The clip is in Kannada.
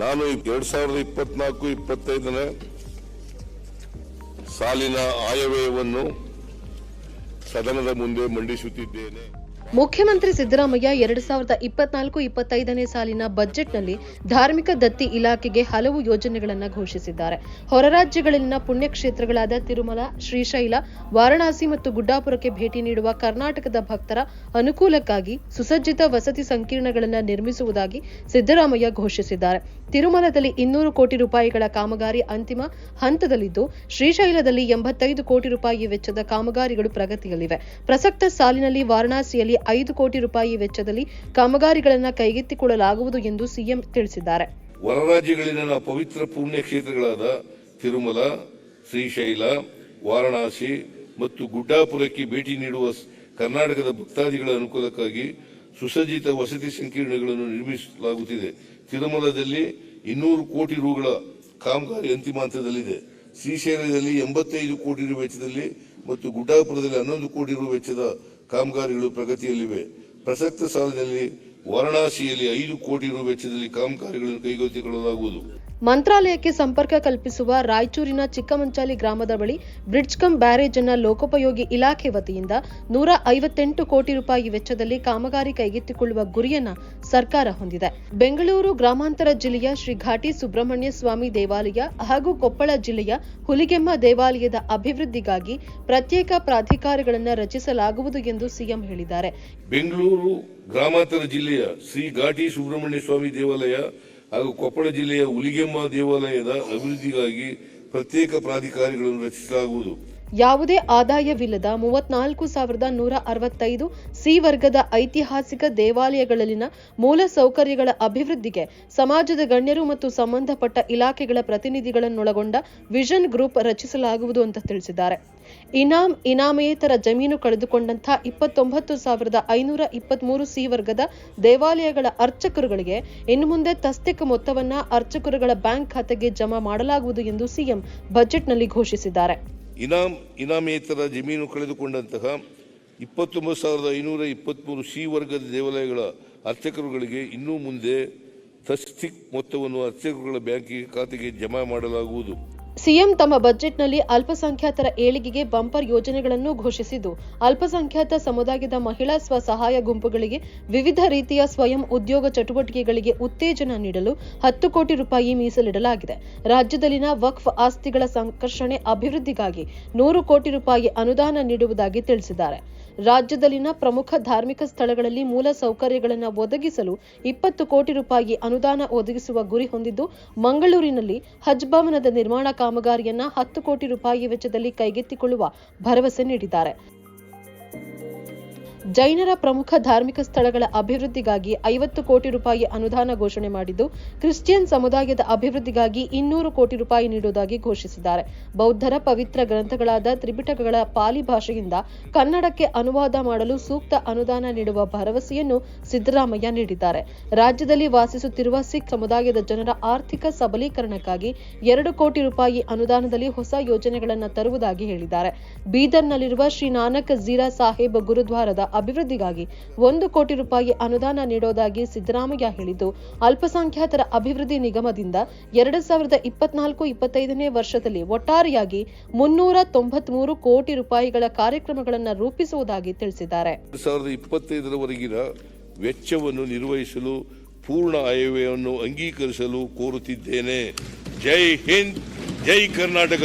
ನಾನು ಎರಡ್ ಸಾವಿರದ ಇಪ್ಪತ್ನಾಲ್ಕು ಇಪ್ಪತ್ತೈದನೇ ಸಾಲಿನ ಆಯವ್ಯಯವನ್ನು ಸದನದ ಮುಂದೆ ಮಂಡಿಸುತ್ತಿದ್ದೇನೆ. ಮುಖ್ಯಮಂತ್ರಿ ಸಿದ್ದರಾಮಯ್ಯ ಎರಡು ಸಾವಿರದ ಇಪ್ಪತ್ನಾಲ್ಕು ಇಪ್ಪತ್ತೈದನೇ ಸಾಲಿನ ಬಜೆಟ್ನಲ್ಲಿ ಧಾರ್ಮಿಕ ದತ್ತಿ ಇಲಾಖೆಗೆ ಹಲವು ಯೋಜನೆಗಳನ್ನು ಘೋಷಿಸಿದ್ದಾರೆ. ಹೊರ ರಾಜ್ಯಗಳಲ್ಲಿನ ಪುಣ್ಯಕ್ಷೇತ್ರಗಳಾದ ತಿರುಮಲ, ಶ್ರೀಶೈಲ, ವಾರಣಾಸಿ ಮತ್ತು ಗುಡ್ಡಾಪುರಕ್ಕೆ ಭೇಟಿ ನೀಡುವ ಕರ್ನಾಟಕದ ಭಕ್ತರ ಅನುಕೂಲಕ್ಕಾಗಿ ಸುಸಜ್ಜಿತ ವಸತಿ ಸಂಕೀರ್ಣಗಳನ್ನು ನಿರ್ಮಿಸುವುದಾಗಿ ಸಿದ್ದರಾಮಯ್ಯ ಘೋಷಿಸಿದ್ದಾರೆ. ತಿರುಮಲದಲ್ಲಿ ಇನ್ನೂರು ಕೋಟಿ ರೂಪಾಯಿಗಳ ಕಾಮಗಾರಿ ಅಂತಿಮ ಹಂತದಲ್ಲಿದ್ದು, ಶ್ರೀಶೈಲದಲ್ಲಿ ಎಂಬತ್ತೈದು ಕೋಟಿ ರೂಪಾಯಿ ವೆಚ್ಚದ ಕಾಮಗಾರಿಗಳು ಪ್ರಗತಿಯಲ್ಲಿವೆ. ಪ್ರಸಕ್ತ ಸಾಲಿನಲ್ಲಿ ವಾರಣಾಸಿಯಲ್ಲಿ ಐದು ಕೋಟಿ ರೂಪಾಯಿ ವೆಚ್ಚದಲ್ಲಿ ಕಾಮಗಾರಿಗಳನ್ನು ಕೈಗೆತ್ತಿಕೊಳ್ಳಲಾಗುವುದು ಎಂದು ಸಿಎಂ ತಿಳಿಸಿದ್ದಾರೆ. ಹೊರ ರಾಜ್ಯಗಳಲ್ಲಿನ ಪವಿತ್ರ ಪುಣ್ಯ ಕ್ಷೇತ್ರಗಳಾದ ತಿರುಮಲ, ಶ್ರೀಶೈಲ, ವಾರಣಾಸಿ ಮತ್ತು ಗುಡ್ಡಾಪುರಕ್ಕೆ ಭೇಟಿ ನೀಡುವ ಕರ್ನಾಟಕದ ಭಕ್ತಾದಿಗಳ ಅನುಕೂಲಕ್ಕಾಗಿ ಸುಸಜ್ಜಿತ ವಸತಿ ಸಂಕೀರ್ಣಗಳನ್ನು ನಿರ್ಮಿಸಲಾಗುತ್ತಿದೆ. ತಿರುಮಲದಲ್ಲಿ ಇನ್ನೂರು ಕೋಟಿ ರೂಗಳ ಕಾಮಗಾರಿ ಅಂತಿಮ ಹಂತದಲ್ಲಿದೆ. ಶ್ರೀಶೈಲದಲ್ಲಿ ಎಂಬತ್ತೈದು ಕೋಟಿ ರು ವೆಚ್ಚದಲ್ಲಿ ಮತ್ತು ಗುಡ್ಡಾಪುರದಲ್ಲಿ ಹನ್ನೊಂದು ಕೋಟಿ ರೂ ವೆಚ್ಚದ ಕಾಮಗಾರಿಗಳು ಪ್ರಗತಿಯಲ್ಲಿವೆ. ಪ್ರಸಕ್ತ ಸಾಲದಲ್ಲಿ ವಾರಣಾಸಿಯಲ್ಲಿ ಐದು ಕೋಟಿ ರು ವೆಚ್ಚದಲ್ಲಿ ಕಾಮಗಾರಿಗಳನ್ನು ಕೈಗೆತ್ತಿಕೊಳ್ಳಲಾಗುವುದು. ಮಂತ್ರಾಲಯಕ್ಕೆ ಸಂಪರ್ಕ ಕಲ್ಪಿಸುವ ರಾಯಚೂರಿನ ಚಿಕ್ಕಮಂಚಾಲಿ ಗ್ರಾಮದ ಬಳಿ ಬ್ರಿಡ್ಜ್ ಕಂ ಬ್ಯಾರೇಜ್ ಅನ್ನ ಲೋಕೋಪಯೋಗಿ ಇಲಾಖೆ ವತಿಯಿಂದ ನೂರ ಐವತ್ತೆಂಟು ಕೋಟಿ ರೂಪಾಯಿ ವೆಚ್ಚದಲ್ಲಿ ಕಾಮಗಾರಿ ಕೈಗೆತ್ತಿಕೊಳ್ಳುವ ಗುರಿಯನ್ನ ಸರ್ಕಾರ ಹೊಂದಿದೆ. ಬೆಂಗಳೂರು ಗ್ರಾಮಾಂತರ ಜಿಲ್ಲೆಯ ಶ್ರೀ ಘಾಟಿ ಸುಬ್ರಹ್ಮಣ್ಯ ಸ್ವಾಮಿ ದೇವಾಲಯ ಹಾಗೂ ಕೊಪ್ಪಳ ಜಿಲ್ಲೆಯ ಹುಲಿಗೆಮ್ಮ ದೇವಾಲಯದ ಅಭಿವೃದ್ಧಿಗಾಗಿ ಪ್ರತ್ಯೇಕ ಪ್ರಾಧಿಕಾರಗಳನ್ನು ರಚಿಸಲಾಗುವುದು ಎಂದು ಸಿಎಂ ಹೇಳಿದ್ದಾರೆ. ಬೆಂಗಳೂರು ಗ್ರಾಮಾಂತರ ಜಿಲ್ಲೆಯ ಶ್ರೀ ಘಾಟಿ ಸುಬ್ರಹ್ಮಣ್ಯ ಸ್ವಾಮಿ ದೇವಾಲಯ ಹಾಗೂ ಕೊಪ್ಪಳ ಜಿಲ್ಲೆಯ ಹುಲಿಗೆಮ್ಮ ದೇವಾಲಯದ ಅಭಿವೃದ್ಧಿಗಾಗಿ ಪ್ರತ್ಯೇಕ ಪ್ರಾಧಿಕಾರಿಗಳನ್ನು ರಚಿಸಲಾಗುವುದು. ಯಾವುದೇ ಆದಾಯವಿಲ್ಲದ ಮೂವತ್ನಾಲ್ಕು ಸಾವಿರದ ನೂರ ಅರವತ್ತೈದು ಸಿ ವರ್ಗದ ಐತಿಹಾಸಿಕ ದೇವಾಲಯಗಳಲ್ಲಿನ ಮೂಲ ಸೌಕರ್ಯಗಳ ಅಭಿವೃದ್ಧಿಗೆ ಸಮಾಜದ ಗಣ್ಯರು ಮತ್ತು ಸಂಬಂಧಪಟ್ಟ ಇಲಾಖೆಗಳ ಪ್ರತಿನಿಧಿಗಳನ್ನೊಳಗೊಂಡ ವಿಷನ್ ಗ್ರೂಪ್ ರಚಿಸಲಾಗುವುದು ಅಂತ ತಿಳಿಸಿದ್ದಾರೆ. ಇನಾಮ್ ಇನಾಮೇತರ ಜಮೀನು ಕಳೆದುಕೊಂಡಂತಹ ಇಪ್ಪತ್ತೊಂಬತ್ತು ಸಾವಿರದ ಐನೂರ ಇಪ್ಪತ್ಮೂರು ಸಿ ವರ್ಗದ ದೇವಾಲಯಗಳ ಅರ್ಚಕರುಗಳಿಗೆ ಇನ್ನು ಮುಂದೆ ತಸ್ತಿಕ ಮೊತ್ತವನ್ನ ಅರ್ಚಕರುಗಳ ಬ್ಯಾಂಕ್ ಖಾತೆಗೆ ಜಮಾ ಮಾಡಲಾಗುವುದು ಎಂದು ಸಿಎಂ ಬಜೆಟ್ನಲ್ಲಿ ಘೋಷಿಸಿದ್ದಾರೆ. ಇನಾಮ್, ಇನಾಮೇತರ ಜಮೀನು ಕಳೆದುಕೊಂಡಂತಹ ಇಪ್ಪತ್ತೊಂಬತ್ತು ಸಾವಿರದ ಐನೂರ ಇಪ್ಪತ್ತ್ಮೂರು ಸಿ ವರ್ಗದ ದೇವಾಲಯಗಳ ಅರ್ಚಕರುಗಳಿಗೆ ಇನ್ನೂ ಮುಂದೆ ತಸ್ತಿಕ್ ಮೊತ್ತವನ್ನು ಅರ್ಚಕರುಗಳ ಬ್ಯಾಂಕಿಗೆ ಖಾತೆಗೆ ಜಮಾ ಮಾಡಲಾಗುವುದು. ಸಿಎಂ ತಮ್ಮ ಬಜೆಟ್ನಲ್ಲಿ ಅಲ್ಪಸಂಖ್ಯಾತರ ಏಳಿಗೆಗೆ ಬಂಪರ್ ಯೋಜನೆಗಳನ್ನು ಘೋಷಿಸಿದ್ದು, ಅಲ್ಪಸಂಖ್ಯಾತ ಸಮುದಾಯದ ಮಹಿಳಾ ಸ್ವಸಹಾಯ ಗುಂಪುಗಳಿಗೆ ವಿವಿಧ ರೀತಿಯ ಸ್ವಯಂ ಉದ್ಯೋಗ ಚಟುವಟಿಕೆಗಳಿಗೆ ಉತ್ತೇಜನ ನೀಡಲು ಹತ್ತು ಕೋಟಿ ರೂಪಾಯಿ ಮೀಸಲಿಡಲಾಗಿದೆ. ರಾಜ್ಯದಲ್ಲಿನ ವಕ್ಫ್ ಆಸ್ತಿಗಳ ಸಂಕರ್ಷಣೆ ಅಭಿವೃದ್ಧಿಗಾಗಿ ನೂರು ಕೋಟಿ ರೂಪಾಯಿ ಅನುದಾನ ನೀಡುವುದಾಗಿ ತಿಳಿಸಿದ್ದಾರೆ. ರಾಜ್ಯದಲ್ಲಿನ ಪ್ರಮುಖ ಧಾರ್ಮಿಕ ಸ್ಥಳಗಳಲ್ಲಿ ಮೂಲ ಸೌಕರ್ಯಗಳನ್ನು ಒದಗಿಸಲು ಇಪ್ಪತ್ತು ಕೋಟಿ ರೂಪಾಯಿ ಅನುದಾನ ಒದಗಿಸುವ ಗುರಿ ಹೊಂದಿದ್ದು, ಮಂಗಳೂರಿನಲ್ಲಿ ಹಜ್ ಭವನದ ನಿರ್ಮಾಣ ಕಾಮಗಾರಿಯನ್ನ ಹತ್ತು ಕೋಟಿ ರೂಪಾಯಿ ವೆಚ್ಚದಲ್ಲಿ ಕೈಗೆತ್ತಿಕೊಳ್ಳುವ ಭರವಸೆ ನೀಡಿದ್ದಾರೆ. ಜೈನರ ಪ್ರಮುಖ ಧಾರ್ಮಿಕ ಸ್ಥಳಗಳ ಅಭಿವೃದ್ಧಿಗಾಗಿ ಐವತ್ತು ಕೋಟಿ ರೂಪಾಯಿ ಅನುದಾನ ಘೋಷಣೆ ಮಾಡಿದ್ದು, ಕ್ರಿಶ್ಚಿಯನ್ ಸಮುದಾಯದ ಅಭಿವೃದ್ಧಿಗಾಗಿ ಇನ್ನೂರು ಕೋಟಿ ರೂಪಾಯಿ ನೀಡುವುದಾಗಿ ಘೋಷಿಸಿದ್ದಾರೆ. ಬೌದ್ಧರ ಪವಿತ್ರ ಗ್ರಂಥಗಳಾದ ತ್ರಿಪಿಟಕಗಳ ಪಾಲಿ ಭಾಷೆಯಿಂದ ಕನ್ನಡಕ್ಕೆ ಅನುವಾದ ಮಾಡಲು ಸೂಕ್ತ ಅನುದಾನ ನೀಡುವ ಭರವಸೆಯನ್ನು ಸಿದ್ದರಾಮಯ್ಯ ನೀಡಿದ್ದಾರೆ. ರಾಜ್ಯದಲ್ಲಿ ವಾಸಿಸುತ್ತಿರುವ ಸಿಖ್ ಸಮುದಾಯದ ಜನರ ಆರ್ಥಿಕ ಸಬಲೀಕರಣಕ್ಕಾಗಿ ಎರಡು ಕೋಟಿ ರೂಪಾಯಿ ಅನುದಾನದಲ್ಲಿ ಹೊಸ ಯೋಜನೆಗಳನ್ನು ತರುವುದಾಗಿ ಹೇಳಿದ್ದಾರೆ. ಬೀದರ್ನಲ್ಲಿರುವ ಶ್ರೀ ನಾನಕ್ ಜೀರಾ ಸಾಹೇಬ್ ಗುರುದ್ವಾರದ ಅಭಿವೃದ್ಧಿಗಾಗಿ ಒಂದು ಕೋಟಿ ರೂಪಾಯಿ ಅನುದಾನ ನೀಡೋದಾಗಿ ಸಿದ್ದರಾಮಯ್ಯ ಹೇಳಿದ್ದು, ಅಲ್ಪಸಂಖ್ಯಾತರ ಅಭಿವೃದ್ಧಿ ನಿಗಮದಿಂದ ಎರಡು ಸಾವಿರದ ಇಪ್ಪತ್ನಾಲ್ಕು ಇಪ್ಪತ್ತೈದನೇ ವರ್ಷದಲ್ಲಿ ಒಟ್ಟಾರೆಯಾಗಿ ಮುನ್ನೂರ ತೊಂಬತ್ಮೂರು ಕೋಟಿ ರೂಪಾಯಿಗಳ ಕಾರ್ಯಕ್ರಮಗಳನ್ನು ರೂಪಿಸುವುದಾಗಿ ತಿಳಿಸಿದ್ದಾರೆ. ವೆಚ್ಚವನ್ನು ನಿರ್ವಹಿಸಲು ಪೂರ್ಣ ಆಯವ್ಯವನ್ನು ಅಂಗೀಕರಿಸಲು ಕೋರುತ್ತಿದ್ದೇನೆ. ಜೈ ಹಿಂದ್, ಜೈ ಕರ್ನಾಟಕ!